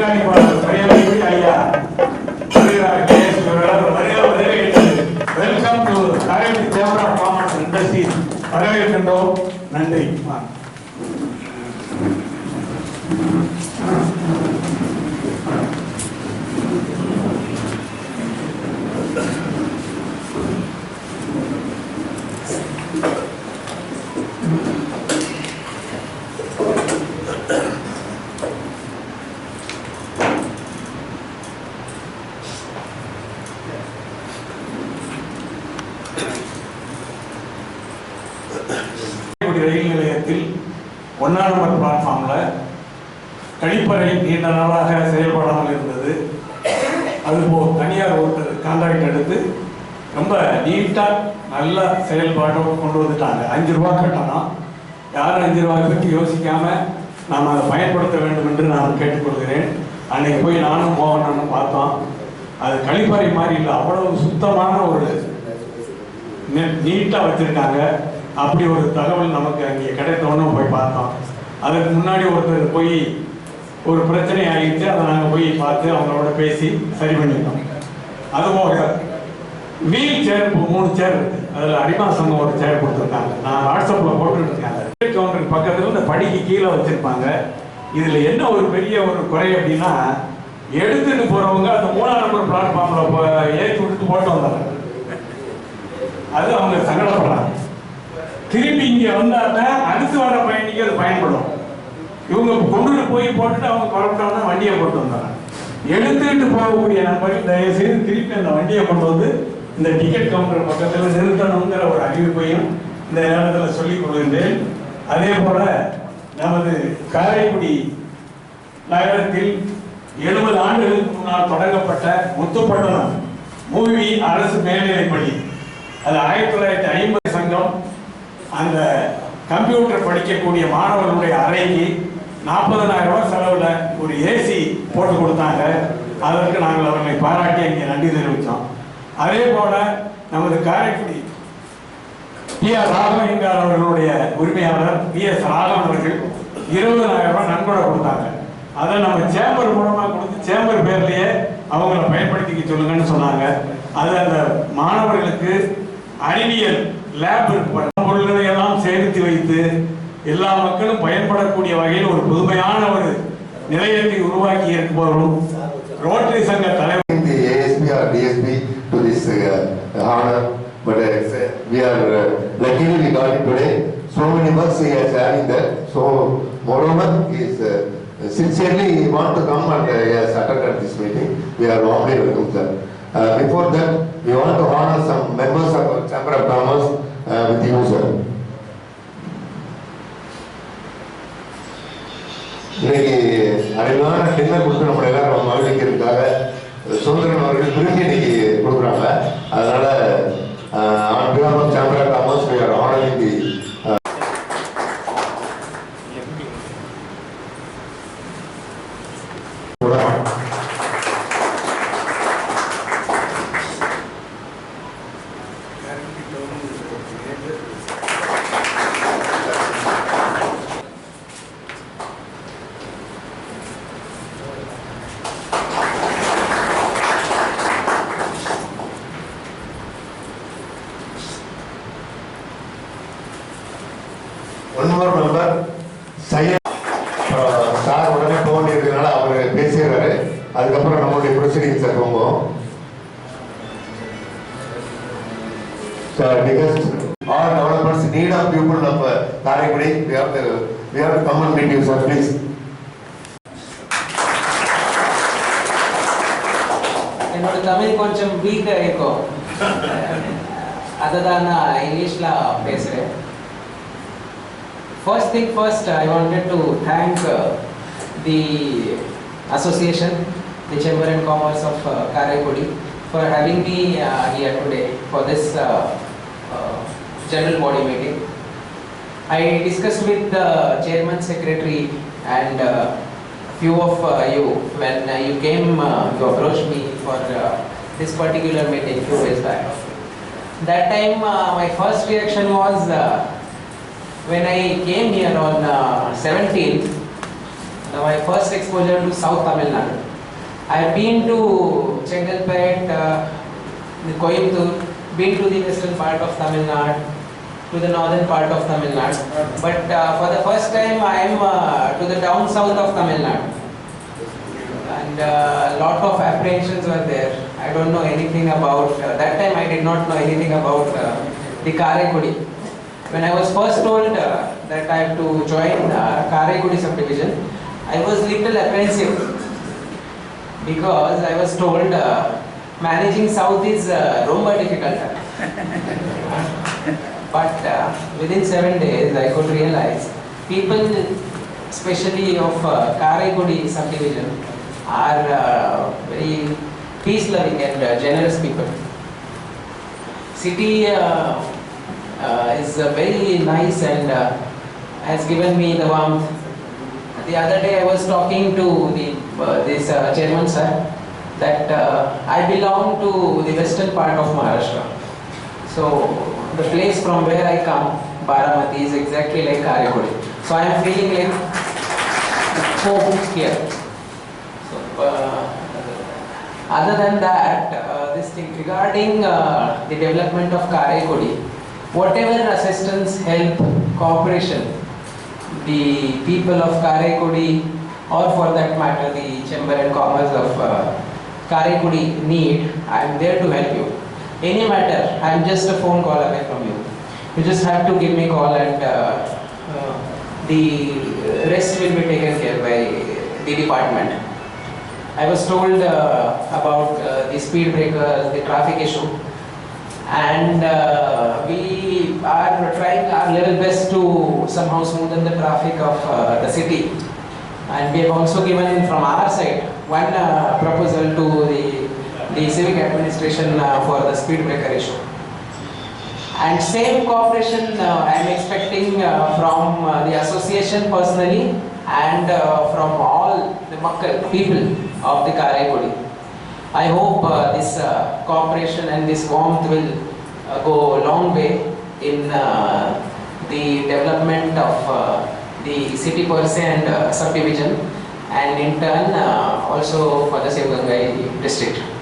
கண்காணிப்பாளர் துறையாளர் ஐயா நீண்ட நாளாக செயல்படாமல் இருந்தது. அதுபோல் தனியார் ஒருத்தர் கான்ட்ராக்ட் எடுத்து ரொம்ப நீட்டாக நல்ல செயல்பாட்டோடு கொண்டு வந்துட்டாங்க. அஞ்சு ரூபா கட்டணும். யாரும் அஞ்சு ரூபாய் பற்றி யோசிக்காமல் நாம் அதை பயன்படுத்த வேண்டும் என்று நான் கேட்டுக்கொள்கிறேன். அன்னைக்கு போய் நானும் போகணும்னு பார்த்தோம். அது கழிப்பறை மாதிரி இல்லை. அவ்வளவு சுத்தமான ஒரு நீட்டாக வச்சுருக்காங்க. அப்படி ஒரு தகவல் நமக்கு அங்கே கிடைத்தவொன்னு போய் பார்த்தோம். அதுக்கு முன்னாடி ஒருத்தர் போய் ஒரு பிரச்சனை ஆகிட்டு அதை நாங்கள் போய் பார்த்து அவங்களோட பேசி சரி பண்ணிட்டோம். அதுபோக வீல் சேர் மூணு சேர் இருக்கு. அதில் அடிமா சங்கம் ஒரு சேர் கொடுத்துருக்காங்க. நான் வாட்ஸ்அப்பில் போட்டுருக்காங்க கவுண்டருக்கு பக்கத்தில் இந்த படிக்கு கீழே வச்சுருப்பாங்க. இதில் என்ன ஒரு பெரிய ஒரு குறை அப்படின்னா எடுத்துட்டு போகிறவங்க அந்த மூணாம் நம்பர் பிளாட்ஃபார்மில் ஏற்றி விட்டு போட்டு வந்துடுறாங்க அது அவங்க சங்கடப்படுறாங்க. திருப்பி இங்கே வந்தாருன்னா அடுத்து இவங்க கொண்டுட்டு போய் போட்டுட்டு அவங்க புறப்பட்டோம்னா வண்டியை போட்டு வந்தாங்க. எடுத்துட்டு போகக்கூடிய நண்பர்கள் தயவு செய்து திருப்பி அந்த வண்டியை கொண்டு வந்து இந்த டிக்கெட் கவுண்டர் பக்கத்தில் நிறுத்தணுங்கிற ஒரு அறிவிப்பையும் இந்த நேரத்தில் சொல்லிக் கொள்கின்றேன். அதே போல நமது காரைக்குடி நகரத்தில் எழுபது ஆண்டுகளுக்கு முன்னால் தொடங்கப்பட்ட முத்துப்பட்டணம் மூவி அரசு மேல்நிலைப்பள்ளி. அது ஆயிரத்தி தொள்ளாயிரத்தி ஐம்பது சங்கம் அந்த கம்ப்யூட்டர் படிக்கக்கூடிய மாணவர்களுடைய அறைக்கு நாற்பதனாயிரம் ரூபாய் செலவில் ஒரு ஏசி போட்டு கொடுத்தாங்க. அதற்கு நாங்கள் அவர்களை பாராட்டி இங்கே நன்றி தெரிவித்தோம். அதே போல நமது காரைக்குடி பி ஆர் ராகவயங்கார் அவர்களுடைய உரிமையாளர் பி எஸ் ராகவன் அவர்கள் இருபதனாயிரம் ரூபாய் நன்கொடை கொடுத்தாங்க. அதை நம்ம சேம்பர் மூலமாக கொடுத்து சேம்பர் பேர்லேயே அவங்கள பயன்படுத்திக்க சொல்லுங்கன்னு சொன்னாங்க. அது அந்த மாணவர்களுக்கு அறிவியல் லேப் இருக்கு எல்லா மக்களும் பயன்படக்கூடிய வகையில் ஒரு புதுமையான ஒரு நிலையத்தை உருவாக்கி இருப்பவர்களும் ரோட்டரி சங்க தலைவர் ASP or DSP to this uh, honor, but uh, we are uh, luckily we got it today. So many bucks he is having that. So moreover, he is uh, sincerely he want to come and uh, he has attended this meeting. We are warmly welcome sir. Uh, before that, we want to honor some members of our Chamber of Commerce uh, with you sir. இன்னைக்கு அழகான dinner கொடுத்து நம்ம எல்லாரும் மகிழ்ச்சிக்கிறதுக்காக சுதந்திரன் அவர்கள் திரும்பி இன்னைக்கு கொடுக்குறாங்க அதனால அவன் பிகாஸ் ஆஃப் தமிழ் கொஞ்சம் வீக்காக இருக்கும் அதை தான் நான் இங்கிலீஷில் பேசுகிறேன் first thing first I wanted to thank the association the chamber and commerce of Karaikudi for having me here today for this general body meeting. I discussed with the chairman, secretary, and uh, few of uh, you when uh, you came, uh, you approached me for uh, this particular meeting few days back. That time, uh, my first reaction was uh, when I came here on uh, 17th, uh, my first exposure to South Tamil Nadu. I have been to Chengalpet, uh, Coimbatore, been to the western part of Tamil Nadu, to the northern part of Tamil Nadu. But uh, for the first time, I am uh, to the down south of Tamil Nadu. And a uh, lot of apprehensions were there. I don't know anything about, uh, that time I did not know anything about uh, the Karekudi. When I was first told uh, that I have to join uh, Karekudi subdivision, I was little apprehensive because I was told managing south is uh, Roma difficult. but uh, within seven days I could realize people, especially of uh, Karaikudi subdivision, are uh, very peace loving and uh, generous people. City uh, uh, is uh, very nice and has given me the warmth. The other day I was talking to the, this chairman sir that I belong to the western part of Maharashtra. So the place from where I come, Baramati, is exactly like Karekodi. So I am feeling like home here. So, uh, other than that, uh, this thing regarding uh, the development of Karekodi, whatever assistance, help, cooperation, the people of Karekodi, or for that matter, the Chamber and Commerce of uh, need, I am there to help you. Any matter, I am just a phone call away from you. You just have to give me a call and uh, uh, the rest will be taken care by the department. I was told uh, about uh, the speed breakers, the traffic issue, and uh, we are trying our level best to somehow smoothen the traffic of the city. And we have also given from our side one proposal to the, the civic administration uh, for the speed breaker issue. And same cooperation uh, I am expecting uh, from uh, the association personally and uh, from all the Makkal people of the Karaikodi. I hope uh, this cooperation and this warmth will go a long way in the development of the city per se and subdivision and in turn also for the Sivagangai district.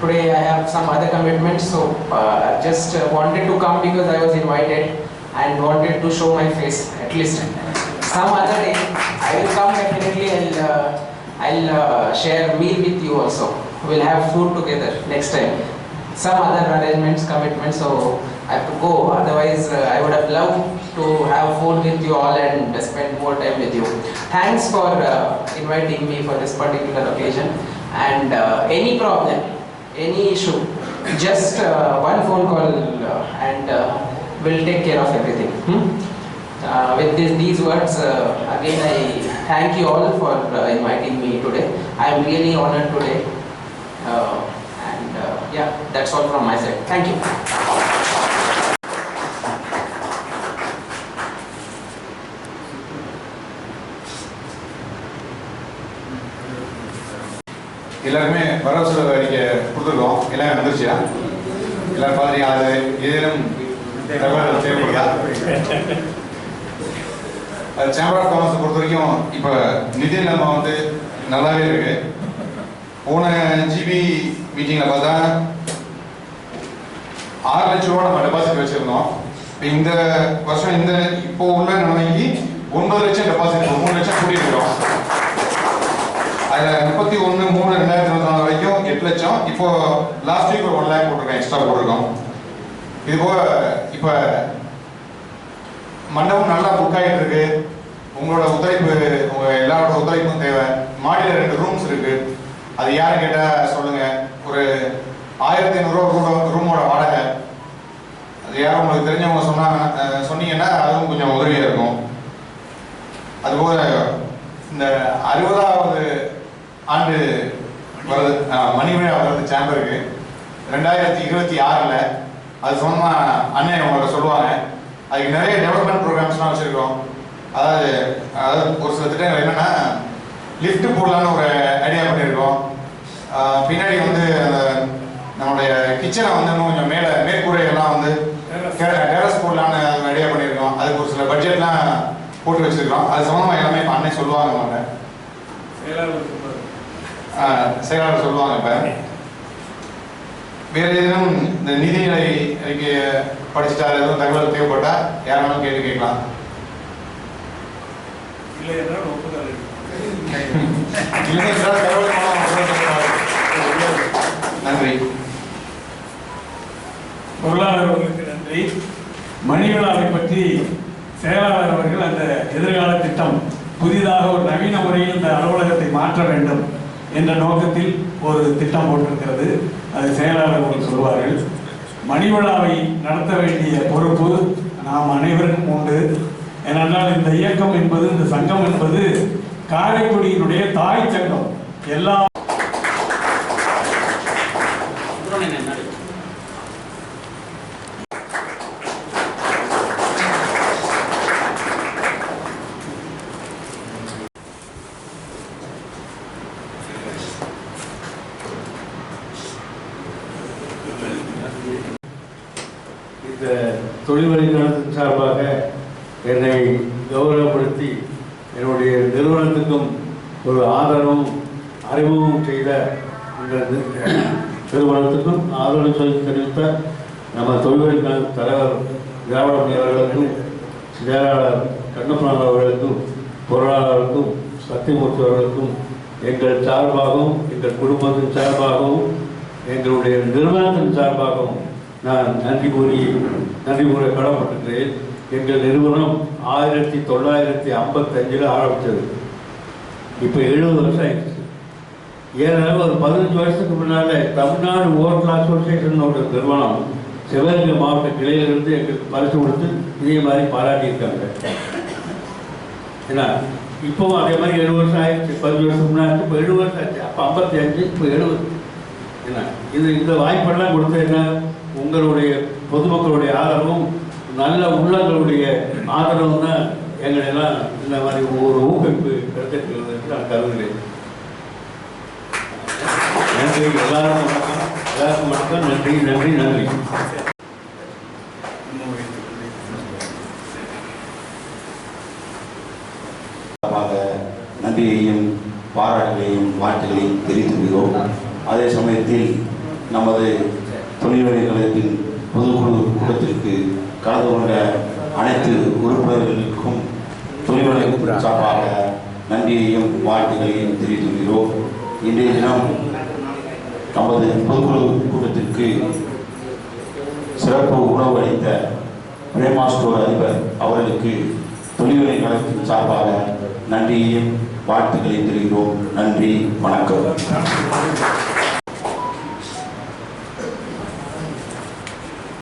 Today I have some other commitments, so uh, just uh, wanted to come because I was invited and wanted to show my face at least. Some other day I will come definitely and uh, I'll uh, share meal with you also. We'll have food together next time. Some other arrangements, commitments, so I have to go. Otherwise, uh, I would have loved to have food with you all and spend more time with you. Thanks for uh, inviting me for this particular occasion. And any problem, any issue, just uh, one phone call uh, and uh, we'll take care of everything. hmm? Uh, with this, these words, uh, again I thank you all for uh, inviting me today. I am really honored today. Uh, and uh, yeah, that's all from my side. Thank you. எல்லாருமே வரவு அறிக்கை கொடுத்துருக்கோம். எல்லாமே வந்துருச்சியா எல்லாரும் பார்த்துருக்கீங்க அது ஏதேனும் தகவல் தேவைப்படுதா? அது சேம்பர் ஆஃப் காமர்ஸ் பொறுத்த வரைக்கும் இப்போ நிதி நிலைமை வந்து நல்லாவே இருக்கு. போன ஜிபி மீட்டிங்கில் பார்த்தா ஆறு லட்சம் ரூபா நம்ம டெபாசிட் வச்சிருந்தோம். இப்போ இந்த வருஷம் இந்த இப்போ உள்ள நிலைமைக்கு ஒன்பது லட்சம் டெபாசிட் மூணு லட்சம் கூட்டிட்டு இருக்கோம். முப்பத்தி ஒன்று மூணு ரெண்டாயிரத்தி இருபத்தி நாலு வரைக்கும் எட்டு லட்சம். இப்போ லாஸ்ட் வீக் ஒரு ஒன் லேக் போட்டிருக்கேன் எக்ஸ்ட்ரா போட்டிருக்கோம். இது போக இப்போ மண்டபம் நல்லா புக் ஆகிட்டு இருக்கு உங்களோட ஒத்துழைப்பு உங்கள் எல்லாரோட ஒத்துழைப்பும் தேவை. மாடியில் ரெண்டு ரூம்ஸ் இருக்கு. அது யார் கேட்டால் சொல்லுங்க. ஒரு ஆயிரத்தி ஐநூறுரூவா ரூம் ரூமோட வாடகை. அது யாரும் உங்களுக்கு தெரிஞ்சவங்க சொன்னாங்க சொன்னீங்கன்னா அதுவும் கொஞ்சம் உதவியாக இருக்கும். அதுபோல் இந்த அறுபதாவது ஆண்டு வருது அஹ், மணி விழா வருது சேம்பருக்கு. ரெண்டாயிரத்தி இருபத்தி ஆறில் அது சொன்னா அண்ணன் உங்களுக்கு சொல்லுவாங்க. அதுக்கு நிறைய டெவலப்மெண்ட் ப்ரோக்ராம்ஸ்லாம் வச்சுருக்கோம். அதாவது அதாவது ஒரு சில திட்டங்கள் என்னென்னா லிஃப்ட் போடலான்னு ஒரு ஐடியா பண்ணியிருக்கோம் பின்னாடி வந்து அந்த நம்மளுடைய கிச்சனை வந்து இன்னும் கொஞ்சம் மேலே மேற்கூரை எல்லாம் வந்து டெரஸ் போடலான்னு ஐடியா பண்ணியிருக்கோம் அதுக்கு ஒரு சில பட்ஜெட்லாம் போட்டு வச்சிருக்கோம் அது சம்மந்தமாக எல்லாமே இப்போ அண்ணன் சொல்லுவாங்க அவங்க செயலாளர் சொல்லுவாங்க இப்போ. வேற ஏதேனும் இந்த நிதிநிலை அறிக்கையை படிச்சுட்டா எதுவும் தகவல் தேவைப்பட்டா யாராலும் கேள்வி கேட்கலாம். இல்லை என்றால் ஒப்புதல் தகவல் அவங்க சொல்லுங்க. நன்றி. பொருளாளர் அவர்களுக்கு நன்றி. மணிவிழாவை பற்றி செயலாளர் அவர்கள் அந்த எதிர்கால திட்டம் புதிதாக ஒரு நவீன முறையில் இந்த அலுவலகத்தை மாற்ற வேண்டும். என்ற நோக்கத்தில் ஒரு திட்டம் போட்டிருக்கிறது. அது செயலாளர் அவர்கள் சொல்வார்கள். மணிவிழாவை நடத்த வேண்டிய பொறுப்பு நாம் அனைவருக்கும் உண்டு. ஏனென்றால் இந்த இயக்கம் என்பது இந்த சங்கம் என்பது காரைக்குடியினுடைய தாய் சங்கம். எல்லா இந்த தொழில் வழிநடத்தின் சார்பாக என்னை கௌரவப்படுத்தி என்னுடைய நிறுவனத்துக்கும் ஒரு ஆதரவும் அறிமுகம் செய்த இந்த நிறுவனத்துக்கும் ஆதரவு சொல்லி தெரிவித்த நம்ம தொழில் தலைவர் திராவிடமணி அவர்களுக்கும் செயலாளர் கண்ணப்பனார் அவர்களுக்கும் பொருளாளருக்கும் சத்தியமூர்த்தி அவர்களுக்கும் எங்கள் சார்பாகவும் எங்கள் குடும்பத்தின் சார்பாகவும் எங்களுடைய நிறுவனத்தின் சார்பாகவும் நான் நன்றி கூறி நன்றி கூற கடமைப்பட்டிருக்கிறேன். எங்கள் நிறுவனம் ஆயிரத்தி தொள்ளாயிரத்தி ஐம்பத்தஞ்சில் ஆரம்பித்தது. இப்போ எழுபது வருஷம் ஆயிடுச்சு. ஏன்னா ஒரு பதினஞ்சு வருஷத்துக்கு முன்னால் தமிழ்நாடு ஓட்டல் அசோசியேஷனோட நிறுவனம் சிவகங்கை மாவட்ட கிளையிலிருந்து எங்களுக்கு பரிசு கொடுத்து இதே மாதிரி பாராட்டியிருக்காங்க. ஏன்னா இப்போவும் அதே மாதிரி எழுபது வருஷம் ஆயிடுச்சு. பதினஞ்சு வருஷம் முன்னாடி இப்போ எழுபது வருஷம் ஆச்சு. அப்போ ஐம்பத்தி அஞ்சு இப்போ எழுபது. என்ன இது இந்த வாய்ப்பெல்லாம் கொடுத்த என்ன உங்களுடைய பொதுமக்களுடைய ஆதரவும் நல்ல உள்ளங்களுடைய ஆதரவும் தான் எங்களெல்லாம் இந்த மாதிரி ஒரு ஊக்குவிப்பு கிடைத்திருக்கிறது என்று நான் கருதுகிறேன். நன்றி எல்லாருக்கும் வணக்கம். எல்லாருக்கும் வணக்கம். நன்றி நன்றி நன்றி. நன்றியையும் பாராட்டுகளையும் வாழ்த்துகளையும் தெரிவித்து கொள்கிறோம். அதே சமயத்தில் நமது தொழில்வழி நிலையத்தின் பொதுக்குழு கூட்டத்திற்கு கலந்து கொண்ட அனைத்து உறுப்பினர்களுக்கும் தொழில்வழி சார்பாக நன்றியையும் வாழ்த்துக்களையும் தெரிவித்துள்ளோம். இன்றைய தினம் நமது பொதுக்குழு கூட்டத்திற்கு சிறப்பு உணவு அளித்த பிரேமா ஸ்டோர் அதிபர் அவர்களுக்கு தொழில்துறை நலத்தின் சார்பாக நன்றியையும் வாழ்த்துக்களையும் தெரிகிறோம் நன்றி வணக்கம்.